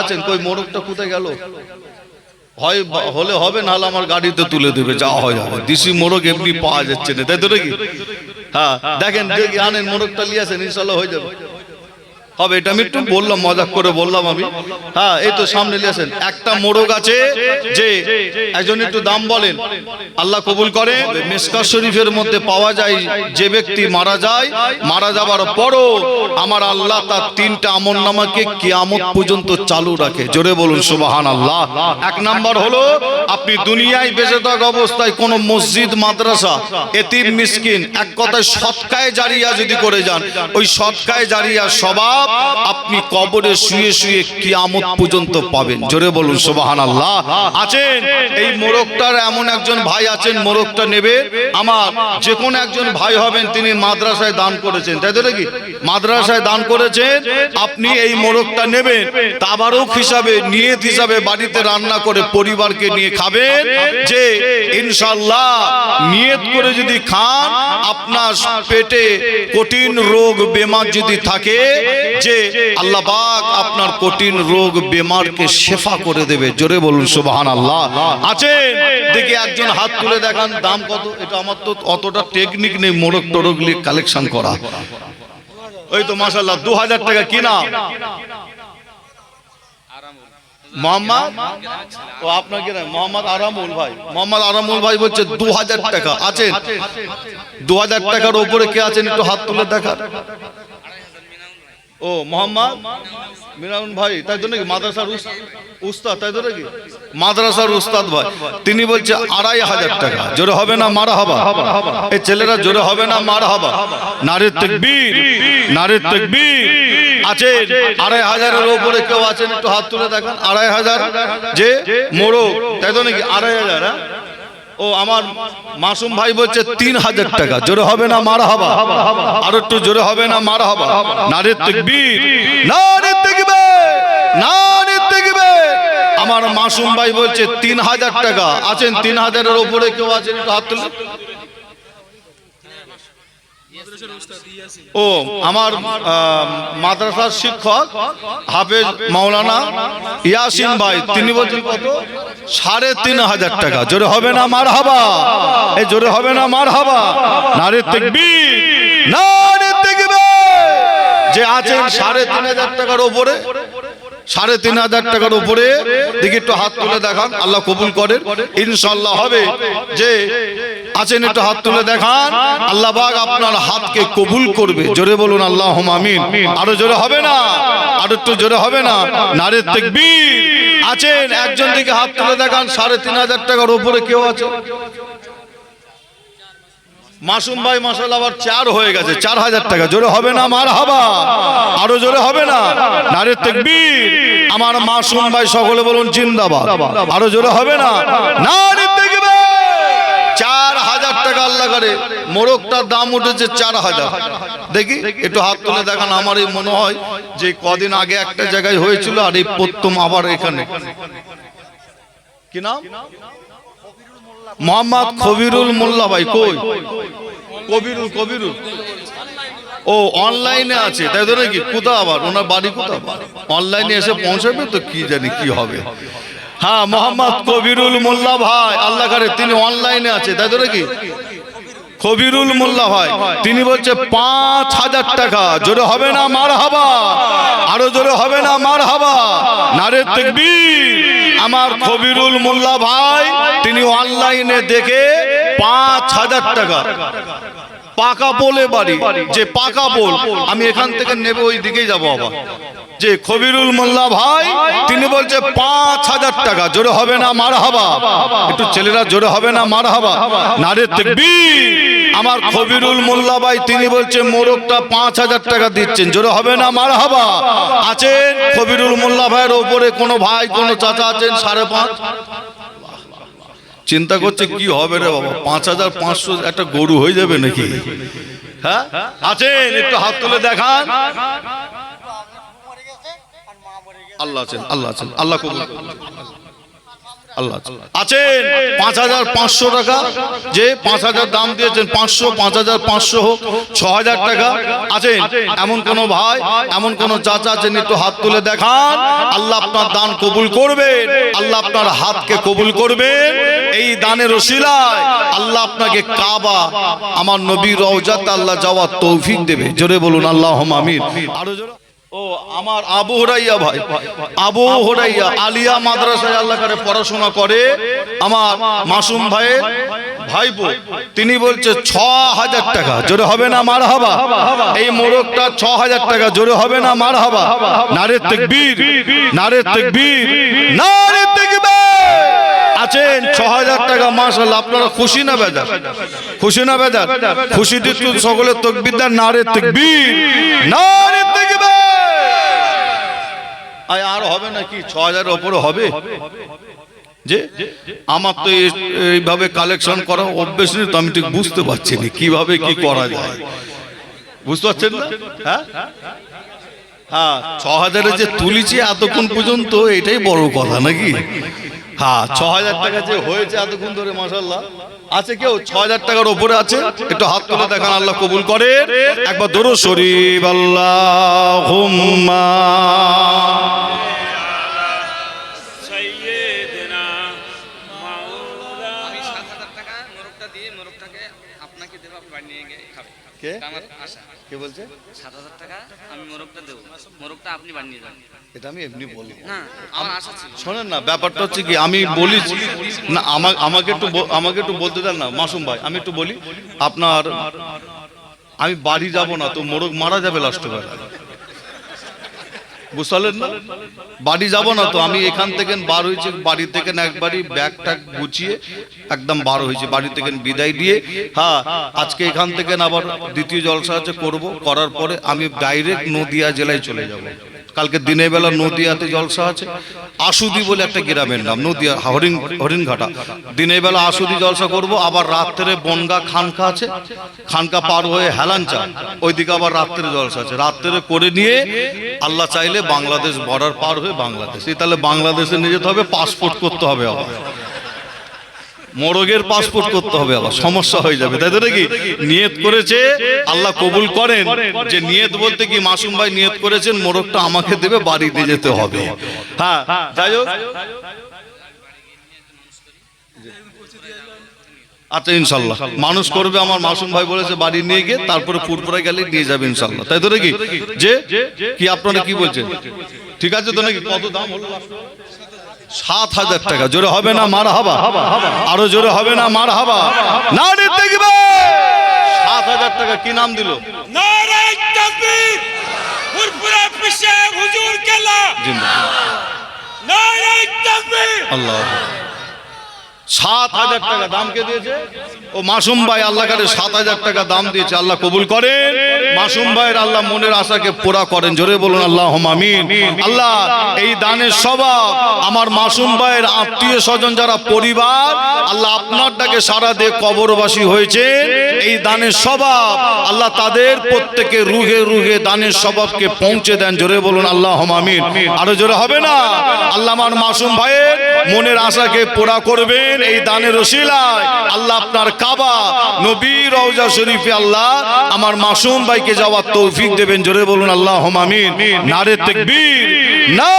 আছেন, কই মোরগটা কোথায় গেল? হয়, হলে হবে, নাহলে আমার গাড়িতে তুলে দেবে যা হয় দিশি মোরগ এমনি পাওয়া যাচ্ছে না, তাই তো নাকি? হ্যাঁ দেখেন যদি আনেন মোরগটা নিয়ে আসেন, ইনশাল্লাহ হয়ে যাবে। হবে, এটা আমি একটু বললাম, মজাক করে বললাম আমি। হ্যাঁ এই তো সামনে নিয়ে একটা মোড়ক আছে যে একজন একটু দাম বলেন, আল্লাহ কবুল করে। মেসকা শরীফের মধ্যে পাওয়া যায় যে ব্যক্তি মারা যায়, মারা যাবার পরও আমার আল্লাহ তার তিনটা আমল নামাকে কিয়ামত পর্যন্ত চালু রাখে। জোরে বলুন সুবাহান আল্লাহ এক নাম্বার হলো, আপনি দুনিয়ায় বেঁচে থাকা অবস্থায় কোন মসজিদ, মাদ্রাসা, এতিম, মিসকিন, এক কথায় সৎকায় জারিয়া যদি করে যান, ওই সৎকায় জারিয়া স্বভাব আপনি কবরে শুয়ে শুয়ে কিয়ামত পর্যন্ত পাবেন। জোরে বলুন সুবাহান আল্লাহ আছেন? এই মোরগটার এমন একজন ভাই আছেন, মোরগটা নেবে? আমার যে কোনো একজন ভাই হবেন, তিনি মাদ্রাসায় দান করেছেন। তাই তো নাকি? মাদ্রাসায় দান করেছেন, আপনি এই মোরগটা নেবেন। তাবারক হিসাবে, নিয়ত হিসাবে বাড়িতে রান্না করে পরিবারকে নিয়ে খাবেন যে ইনশাল্লাহ নিয়ত করে যদি খান, আপনার পেটে কঠিন রোগ, বেমার যদি থাকে যে আল্লাহ পাক আপনার কঠিন রোগ বেমারকে শেফা করে দেবে। জোরে বলুন সুবহান আল্লাহ আছেন দেখি একজন হাত তুলে দেখান, দাম কত? এটা আমার তো অতটা টেকনিক নেই মোরগ টোরগ নিয়ে কালেকশন করা। ওই তো মাসাল্লাহ দু হাজার টাকা কিনা? মোহাম্মদ? মোহাম্মদ আরামুল ভাই। বলছে, দু হাজার টাকা। আছেন দু হাজার টাকার উপরে কে আছেন একটু হাত তুলে দেখার ও মোহাম্মদ? মিনাউন ভাই, তাই তো নাকি মাদ্রাসার উস- উস্তাদ, তাই তো নাকি মাদ্রাসার উস্তাদ ভাই, তিনি বলছে আড়াই হাজার টাকা, জোরে হবে না মারা হবা? এই ছেলেরা জোরে হবে না মারা হবা? নারীর তেকবীর নারীর তেকবীর। আছে, আড়াই হাজারের উপরে কেউ আছেন, একটু হাত তুলে দেখান, আড়াই হাজার যে মোড়ো তাই তো নাকি আড়াই হাজার হ্যাঁ? ও আমার মাসুম ভাই বলছে, তিন হাজার টাকা। জোরে হবে না মারা হবা আর একটু জোরে হবে না মারা হবা নারীর তেকবীর। নারীর তেকবীর। নারীর তেকবীর। আমার মাসুম ভাই বলছে, তিন হাজার টাকা। আছেন তিন হাজারের ওপরে কেউ আছেন হাত তুলে ও, আমার মাদ্রাসার শিক্ষক হাফেজ মাওলানা ইয়াসিন ভাই, তিনি বলছেন কত? সাড়ে তিন হাজার টাকা। জোরে হবে না মার হাবা এই জোরে হবে না মার হাবা নারীর নারীর তেকবীর! যে আছেন সাড়ে তিন হাজার টাকার উপরে সাড়ে তিন হাজার টাকার উপরে দেখি একটু হাত তুলে দেখান, আল্লাহ কবুল করেন। ইনশাল্লাহ হবে যে আছেন একটু হাত তুলে দেখান, আল্লাহ বাগ আপনার হাতকে কবুল করবে। জোরে বলুন আল্লাহ আমিন। আরও জোরে হবে না? আরও একটু জোরে হবে না? নারের তেকবীর। আছেন, একজন দিকে হাত তুলে দেখান, সাড়ে তিন হাজার টাকার উপরে কেউ আছে? মাসুম ভাই মাসাল আবার চার হয়ে গেছে। চার হাজার টাকা। জোরে হবে না মার হাবা আরও জোরে হবে না। নারীর তেকবীর। আমার মাসুম ভাই সকলে বলুন, জিন্দাবাদ। আরও জোরে হবে না। নারের চার হাজার টাকা মোরগটার দাম উঠেছে চার হাজার। দেখি, একটু হাত তুলে দেখান আমার মনে হয় যে কদিন আগে একটা জায়গায় হয়েছিল আর এই প্রথম আবার এখানে। কি নাম? মোহাম্মদ খবিরুল মোল্লা ভাই, কই? কবিরুল কবিরুল। ও অনলাইনে আছে। তাই ধরে কি কোথা আবার? ওনার বাড়ি কোথা অনলাইনে এসে পৌঁছাবে তো কি জানি কি হবে। হ্যাঁ মোহাম্মদ কবিরুল মোল্লা ভাই আল্লাহ তিনি অনলাইনে আছে। তাই ধরে নাকি কবিরুল মোল্লা ভাই তিনি বলছে, পাঁচ হাজার টাকা, জোরে হবে না মার হাবা আরও জোরে হবে না মার হাবা নারে তেকবীর, আমার কবিরুল মোল্লা ভাই, তিনি অনলাইনে দেখে পাঁচ হাজার টাকা। পাকা পোলে বাড়ি, যে পাকা পোল আমি এখান থেকে নেবে, ওই দিকেই যাব আবার। যে খবিরুল মোল্লা ভাই তিনি বলছে পাঁচ হাজার টাকা জোরে হবে না মার হাবা। একটু ছেলেরা জোরে হবে না মার হাবা। নারে আমার খবিরুল মোল্লা ভাই তিনি বলছে মোরগটা পাঁচ হাজার টাকা দিচ্ছেন জোরে হবে না মার হাবা। আছেন খবিরুল মোল্লা ভাইয়ের ওপরে কোনো ভাই কোনো চাচা আছেন সাড়ে পাঁচ? চিন্তা করছে কি হবে রে বাবা পাঁচ হাজার পাঁচশো একটা গরু হয়ে যাবে নাকি? হ্যাঁ? আছেন একটু হাত তুলে দেখান। আল্লাহ আছেন আল্লাহ আছেন। আল্লাহ কবুল। আল্লাহ আছেন। পাঁচ হাজার পাঁচশো টাকা। যে পাঁচ হাজার দাম দিয়েছেন পাঁচশো পাঁচ হাজার পাঁচশো হোক ছ হাজার টাকা। আছেন। এমন কোন ভাই এমন কোন চাচা আছেন একটু হাত তুলে দেখান। আল্লাহ আপনার দান কবুল করবেন। আল্লাহ আপনার হাতকে কবুল করবেন। এই দানের ওসিলায় আল্লাহ আপনাকে কাবা আমার নবী রওজাতে আল্লাহ যাওয়ার তৌফিক দেবে। জোরে বলুন আল্লাহ আমিন। আরও জোরে। ও, আমার আবু হরাইয়া ভাই আবু হরাইয়া আলিয়া মাদ্রাসায় আল্লাহ করে পড়াশোনা করে। আমার মাসুম ভাইয়ের ভাইপো, তিনি বলছে ছ হাজার টাকা, জোরে হবে না মার হাবা এই মোরগটা ছ হাজার টাকা, জোরে হবে না মার হাবা নারে তেকবীর নারে তেকবীর নারে তেকবীর। আছেন ছ হাজার টাকা মাসাল্লাহ আপনারা খুশি না বেজার? খুশি না বেজার? খুশি দিচ্ছু সকলের তকবির নারে তেকবীর নারে তেকবীর। আর হবে নাকি? ছ হাজার ওপরে হবে। যে, আমার তো এই- এইভাবে কালেকশন করা অভ্যেস নেই, তো আমি ঠিক বুঝতে পারছি না, কীভাবে কি করা যায়। বুঝতে পারছেন না? হ্যাঁ? হ্যাঁ ছ হাজারে যে তুলিছি এতক্ষণ পর্যন্ত, এটাই বড় কথা নাকি? হ্যাঁ ছ হাজার টাকা যে হয়েছে এতক্ষণ ধরে মাসাল্লাহ আছে কেউ? ছ হাজার টাকার ওপরে আছে? একটু হাত তুলে দেখান আল্লাহ কবুল করে একবার দরু শরীফ আল্লাহ মোরগটা দিয়ে মোরগটাকে আপনাকে দেবো আপনি বাড়ি নিয়ে গিয়ে খাবেন। কে? এটা আমার আশা। কে বলছে? সাত হাজার টাকা আমি মোরগটা দেবো। মোরগটা আপনি বাড়ি নিয়ে যাবেন। এটা আমি এমনি বলব না আমার আশা ছিল। শোনেন না ব্যাপারটা হচ্ছে কি আমি বলি না আমা- আমাকে একটু আমাকে একটু বলতে দেন না মাসুম ভাই আমি একটু বলি আপনার আমি বাড়ি যাব না তো মোরগ মারা যাবে লাস্ট বেলা বুঝতে না? বাড়ি যাব না তো, আমি এখান থেকে বার হয়েছি, বাড়ি থেকে একবারই ব্যাগ ট্যাগ গুছিয়ে একদম বার হয়েছি, বাড়ি থেকে বিদায় দিয়ে। হ্যাঁ আজকে এখান থেকে আবার দ্বিতীয় জলসা আছে, করব, করার পরে আমি ডাইরেক্ট নদিয়া জেলায় চলে যাব। কালকে দিনের বেলা নদিয়াতে জলসা আছে। আশুদি বলে একটা গ্রামের নাম, নদিয়া, হরিণ, হরিণঘাটা। দিনের বেলা আশুদি জলসা করব, আবার রাত্রে বনগা খানকা আছে। খানকা পার হয়ে হেলাঞ্চা ওইদিকে আবার রাত্রে জলসা আছে। রাত্রে করে নিয়ে আল্লাহ চাইলে বাংলাদেশ বর্ডার পার হয়ে বাংলাদেশ। তাহলে বাংলাদেশে নিয়ে যেতে হবে, পাসপোর্ট করতে হবে আবার। মোরগের পাসপোর্ট করতে হবে আবার, সমস্যা হয়ে যাবে। তাই তো নাকি? নিয়ত করেছে, আল্লাহ কবুল করেন যে নিয়ত বলতে কি মাসুম ভাই নিয়ত করেছেন, মোরগটা আমাকে দেবে বাড়ি দিয়ে যেতে হবে। হ্যাঁ যাই হোক। আচ্ছা ইনশাল্লাহ। মানুষ করবে, আমার মাসুম ভাই বলেছে, বাড়ি নিয়ে গিয়ে তারপরে পুরপুরা গেলে নিয়ে যাবে, ইনশাল্লাহ। তাই তো নাকি? যে, কি আপনারা কি বলছেন? ঠিক আছে তো নাকি? কত দাম হলো? সাত হাজার টাকা। জোরে হবে না মার হাবা? আরও জোরে হবে না মার হাবা? না দেখবে! সাত হাজার টাকা কি নাম দিল? আল্লাহ। সাত হাজার টাকা দাম কে দিয়েছে? ও মাসুম ভাই আল্লাহ কাছে সাত হাজার টাকা দাম দিয়েছে, আল্লাহ কবুল করেন। মাসুম ভাইয়ের আল্লাহ মনের আশাকে পুরা করেন, জোরে বলুন আল্লাহ আমিন। আল্লাহ, এই দানের স্বভাব, আমার মাসুম ভাইয়ের আত্মীয় স্বজন যারা পরিবার, আল্লাহ আপনার ডাকে সারা দিয়ে কবরবাসী হয়েছে এই দানের স্বভাব, আল্লাহ তাদের প্রত্যেকে রুহে রুহে দানের স্বভাবকে পৌঁছে দেন, জোরে বলুন আল্লাহ আমিন। আরও জোরে হবে না? আল্লাহ আমার মাসুম ভাইয়ের মনের আশাকে পোড়া করবেন এই দানের রসিলায় আল্লাহ আপনার কাবা নবী রওজা শরীফে আল্লাহ আমার মাসুম ভাইকে যাওয়ার তৌফিক দেবেন। জোরে বলুন আল্লাহ আমিন। নারে তেকবীর। না